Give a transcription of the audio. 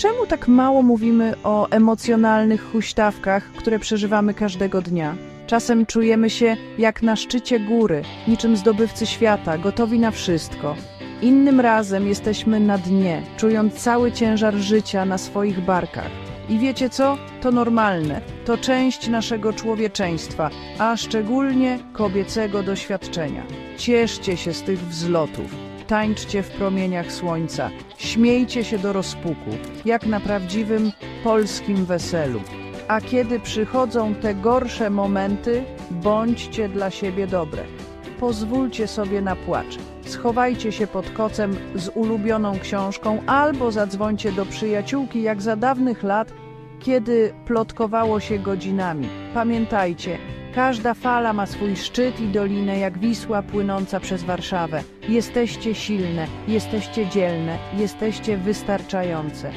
Czemu tak mało mówimy o emocjonalnych huśtawkach, które przeżywamy każdego dnia? Czasem czujemy się jak na szczycie góry, niczym zdobywcy świata, gotowi na wszystko. Innym razem jesteśmy na dnie, czując cały ciężar życia na swoich barkach. I wiecie co? To normalne. To część naszego człowieczeństwa, a szczególnie kobiecego doświadczenia. Cieszcie się z tych wzlotów. Tańczcie w promieniach słońca. Śmiejcie się do rozpuku, jak na prawdziwym polskim weselu. A kiedy przychodzą te gorsze momenty, bądźcie dla siebie dobre. Pozwólcie sobie na płacz. Schowajcie się pod kocem z ulubioną książką albo zadzwońcie do przyjaciółki jak za dawnych lat, kiedy plotkowało się godzinami. Pamiętajcie, każda fala ma swój szczyt i dolinę jak Wisła płynąca przez Warszawę. Jesteście silne, jesteście dzielne, jesteście wystarczające.